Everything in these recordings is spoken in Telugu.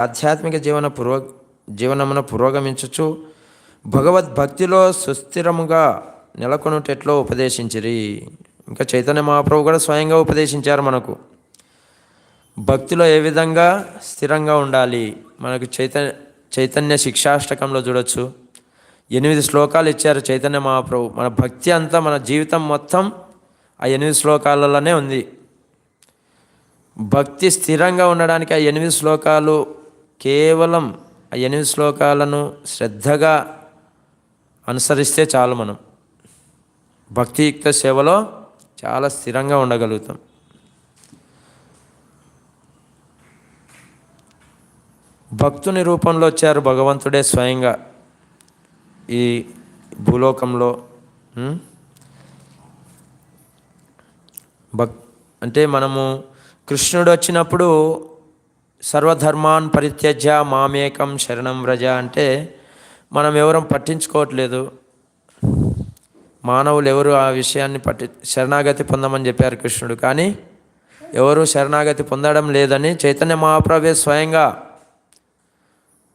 ఆధ్యాత్మిక జీవన పురో జీవనమున పురోగమించుచు భగవద్భక్తిలో సుస్థిరముగా నెలకొనుటెట్లో ఉపదేశించిరి. ఇంకా చైతన్య మహాప్రభు కూడా స్వయంగా ఉపదేశించారు మనకు. భక్తిలో ఏ విధంగా స్థిరంగా ఉండాలి? మనకు చైతన్య చైతన్య శిక్షాష్టకంలో చూడొచ్చు. ఎనిమిది శ్లోకాలు ఇచ్చారు చైతన్య మహాప్రభు మన భక్తి అంతా మన జీవితం మొత్తం ఆ ఎనిమిది శ్లోకాలలోనే ఉంది. భక్తి స్థిరంగా ఉండడానికి ఆ ఎనిమిది శ్లోకాలు కేవలం ఆ ఎనిమిది శ్లోకాలను శ్రద్ధగా అనుసరిస్తే చాలు మనం. భక్తియుక్త సేవలో చాలా స్థిరంగా ఉండగలుగుతాం. భక్తుని రూపంలో వచ్చారు భగవంతుడే స్వయంగా ఈ భూలోకంలో. భక్ అంటే మనము కృష్ణుడు వచ్చినప్పుడు సర్వధర్మాన్ పరిత్యజ్య మామేకం శరణం వ్రజ అంటే మనం ఎవరం పట్టించుకోవట్లేదు. మానవులు ఎవరు ఆ విషయాన్ని పట్టి శరణాగతి పొందమని చెప్పారు కృష్ణుడు. కానీ ఎవరు శరణాగతి పొందడం లేదని చైతన్య మహాప్రభే స్వయంగా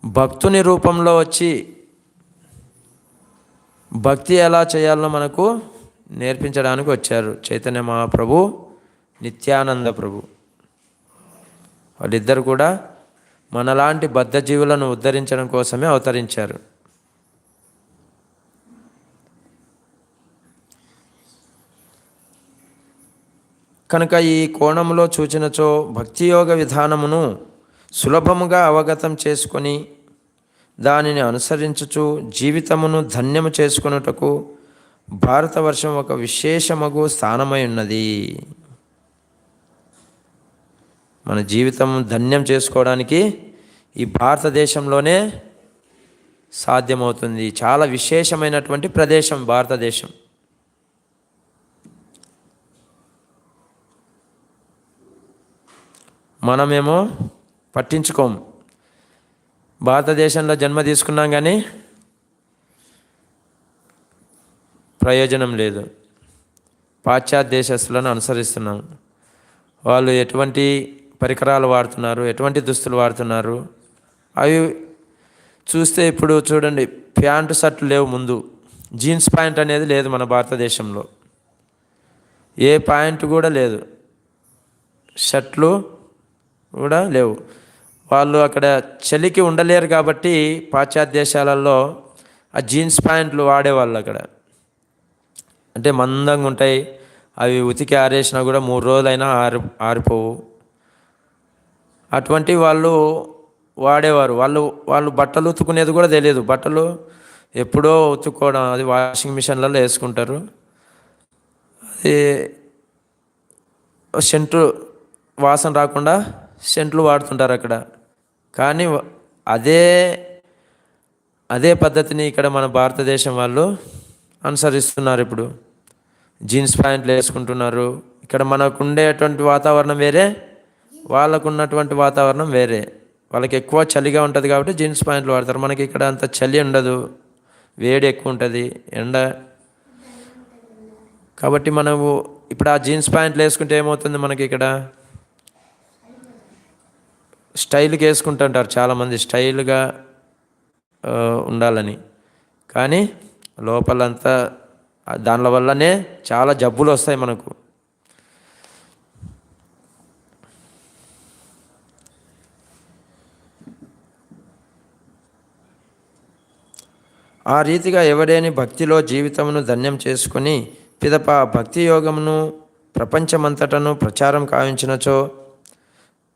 భక్తుని రూపంలో వచ్చి భక్తి ఎలా చేయాలో మనకు నేర్పించడానికి వచ్చారు చైతన్య మహాప్రభు నిత్యానంద ప్రభు. వాళ్ళిద్దరు కూడా మనలాంటి బద్ధజీవులను ఉద్ధరించడం కోసమే అవతరించారు. కనుక ఈ కోణంలో చూచినచో భక్తియోగ విధానమును సులభముగా అవగతం చేసుకొని దానిని అనుసరించుచు జీవితమును ధన్యము చేసుకొనుటకు భారతవర్షం ఒక విశేషమగు స్థానమై ఉన్నది. మన జీవితం ధన్యం చేసుకోవడానికి ఈ భారతదేశంలోనే సాధ్యమవుతుంది. చాలా విశేషమైనటువంటి ప్రదేశం భారతదేశం. మనమేమో పట్టించుకోము భారతదేశంలో జన్మ తీసుకున్నాం కానీ ప్రయోజనం లేదు. పాశ్చాత్య దేశస్తులను అనుసరిస్తున్నాం. వాళ్ళు ఎటువంటి పరికరాలు వాడుతున్నారు ఎటువంటి దుస్తులు వాడుతున్నారు? అవి చూస్తే ఇప్పుడు చూడండి ప్యాంటు షర్ట్లు లేవు ముందు. జీన్స్ ప్యాంట్ అనేది లేదు మన భారతదేశంలో. ఏ ప్యాంట్ కూడా లేదు. షర్ట్లు కూడా లేవు. వాళ్ళు అక్కడ చలికి ఉండలేరు కాబట్టి పాశ్చాత్య దేశాలలో ఆ జీన్స్ ప్యాంట్లు వాడేవాళ్ళు అక్కడ. అంటే మందంగా ఉంటాయి అవి ఉతికి ఆరేసినా కూడా మూడు రోజులైనా ఆరి ఆరిపోవు. అటువంటి వాళ్ళు వాడేవారు. వాళ్ళు వాళ్ళు బట్టలు ఉతుకునేది కూడా తెలియదు. బట్టలు ఎప్పుడో ఉతుక్కోవడం అది వాషింగ్ మిషన్లలో వేసుకుంటారు. అది సెంటు వాసన రాకుండా సెంట్లు వాడుతుంటారు అక్కడ. కానీ అదే అదే పద్ధతిని ఇక్కడ మన భారతదేశం వాళ్ళు అనుసరిస్తున్నారు ఇప్పుడు. జీన్స్ ప్యాంట్లు వేసుకుంటున్నారు. ఇక్కడ మనకు ఉండేటువంటి వాతావరణం వేరే వాళ్ళకు ఉన్నటువంటి వాతావరణం వేరే. వాళ్ళకి ఎక్కువ చలిగా ఉంటుంది కాబట్టి జీన్స్ ప్యాంట్లు వాడతారు. మనకి ఇక్కడ అంత చలి ఉండదు. వేడి ఎక్కువ ఉంటుంది. ఎండ. కాబట్టి మనము ఇప్పుడు ఆ జీన్స్ ప్యాంట్లు వేసుకుంటే ఏమవుతుంది మనకి ఇక్కడ? స్టైల్కి వేసుకుంటుంటారు చాలామంది. స్టైల్గా ఉండాలని. కానీ లోపలంతా దానివల్లనే వల్లనే చాలా జబ్బులు వస్తాయి మనకు. ఆ రీతిగా ఎవడేని భక్తిలో జీవితమును ధన్యం చేసుకుని పిదప భక్తి యోగమును ప్రపంచమంతటను ప్రచారం కావించినచో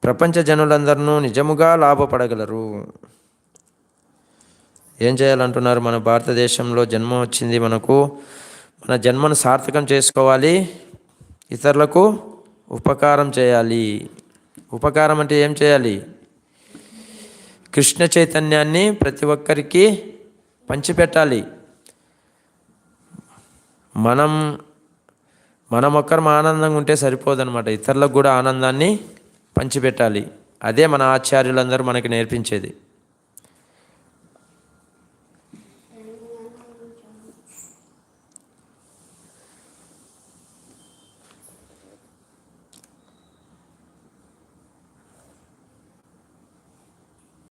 ప్రపంచ జనులందరినూ నిజముగా లాభపడగలరు. ఏం చేయాలంటున్నారు? మన భారతదేశంలో జన్మ వచ్చింది మనకు. మన జన్మను సార్థకం చేసుకోవాలి. ఇతరులకు ఉపకారం చేయాలి. ఉపకారం అంటే ఏం చేయాలి? కృష్ణ చైతన్యాన్ని ప్రతి ఒక్కరికి పంచిపెట్టాలి. మనం మనం ఒక్కరం ఆనందంగా ఉంటే సరిపోదనమాట ఇతరులకు కూడా ఆనందాన్ని పంచిపెట్టాలి. అదే మన ఆచార్యులందరూ మనకి నేర్పించేది.